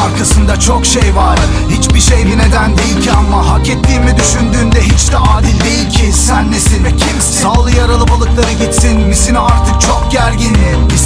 aklında çok şey var. Hiçbir şey bir neden değil ki ama Hak ettiğimi düşündüğünde hiç de adil değil ki. Sen nesin ve kimsin? Sal yaralı balıkları gitsin. Misin artık çok gergin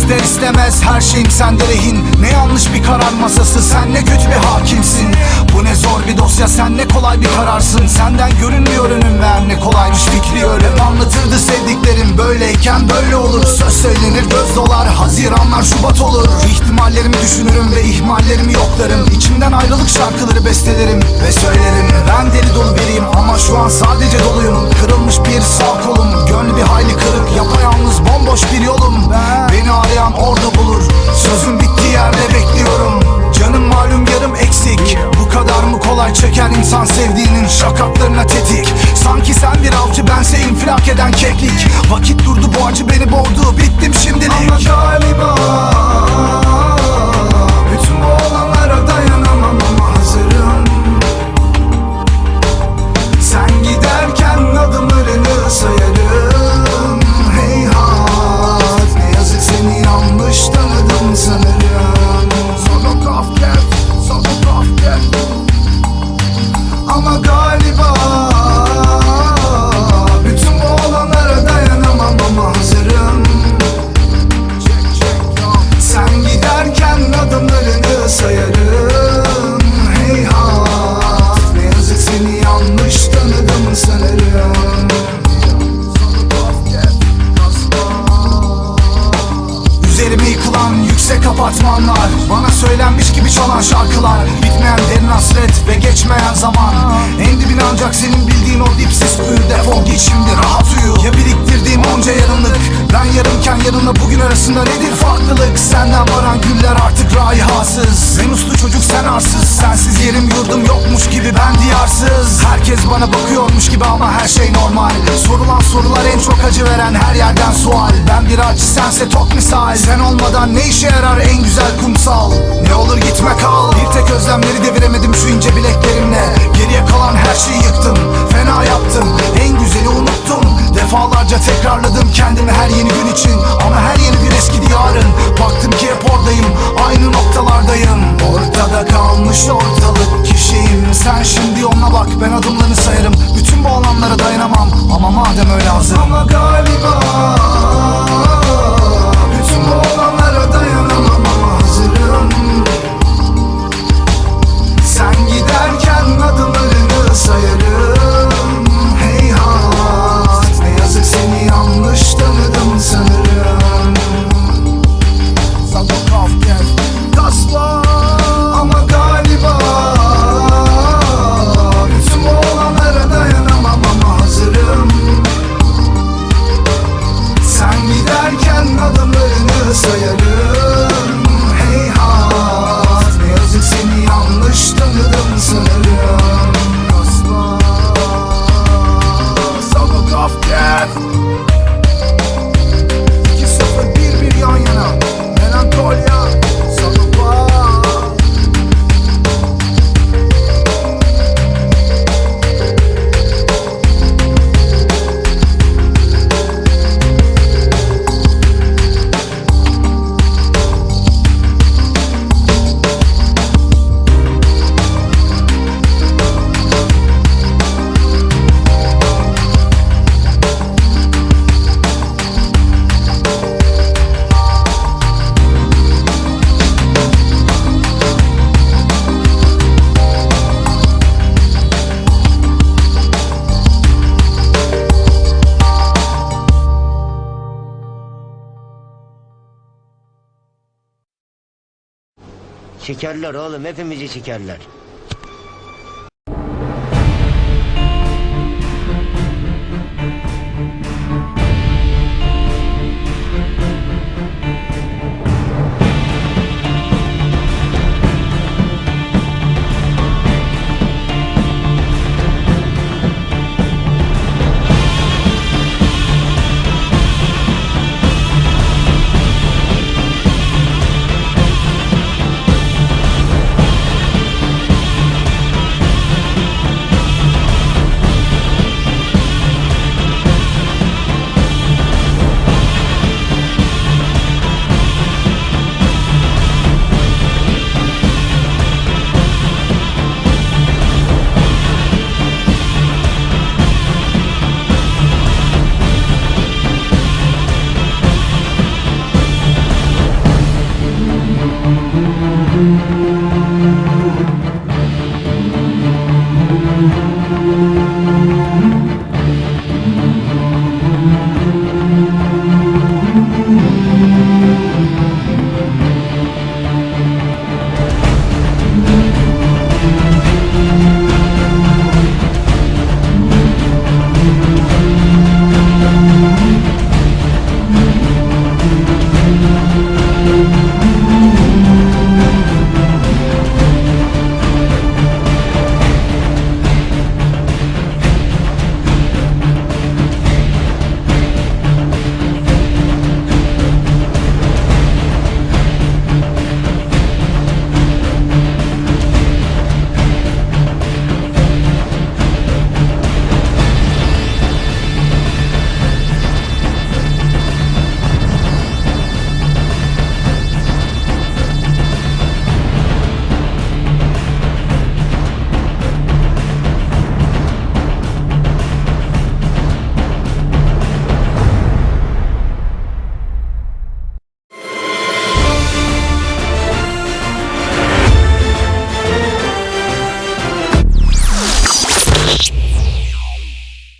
İster istemez her şeyim sende rehin. Ne yanlış bir karar masası Sen ne kötü bir hakimsin. Bu ne zor bir dosya Sen ne kolay bir kararsın. Senden görünmüyor önüm ver ne kolaymış fikri öyle Anlatırdı sevdiklerim böyleyken böyle olur. Söz söylenir göz dolar Haziranlar Şubat olur. İhtimallerimi düşünürüm ve ihmallerimi yoklarım. İçimden ayrılık şarkıları bestelerim ve söylerim. Ben deli dolu biriyim ama şu an sadece doluyum. Kırılmış bir sağ kolum Gönlü bir hayli kırık. Yapayalnız bomboş bir yolum. Beni arayan orada bulur. Sözüm bittiği yerde bekliyorum. Canım malum yarım eksik. Bu kadar mı kolay çeker insan sevdiğinin şakaklarına tetik? Sanki sen bir avcı bense infilak eden keklik. Vakit durdu bu acı beni boğdu apartmanlar Bana söylenmiş gibi çalan şarkılar. Bitmeyen derin hasret ve geçmeyen zaman. En dibine ancak senin bildiğin o dipsiz kuyu Defol git şimdi rahat uyu. Ya biriktirdiğim onca yarınlık? Ben yarımken yarınla bugün arasında nedir farklılık? Senden varan güller artık raihasız Ben uslu çocuk sen arsız. Sensiz yerim yurdum yokmuş gibi ben diyarsız. Herkes bana bakıyormuş gibi ama her şey normal. Sorulan sorular en çok acı veren her yerden sual. Ben bir acı sense tok misal. Sen olmadan ne işe yarar en güzel kumsal. Ne olur gitme kal. Bir tek özlemleri deviremedim şu ince bileklerimle. Geriye kalan her şeyi yıktım Fena yaptım. En güzeli unuttum. Defalarca tekrarladım kendimi her yeni gün için. Ama her yeni gün eskidi yarın Baktım ki hep oradayım aynı noktalardayım. Ortada kalmış ortalık kişiyim. Sen şimdi yoluna bak ben adımlarını sayarım. Bütün bu olanlara dayanamam. Ama madem öyle hazırım. Ama galiba Şekerler oğlum hepimizi şekerler.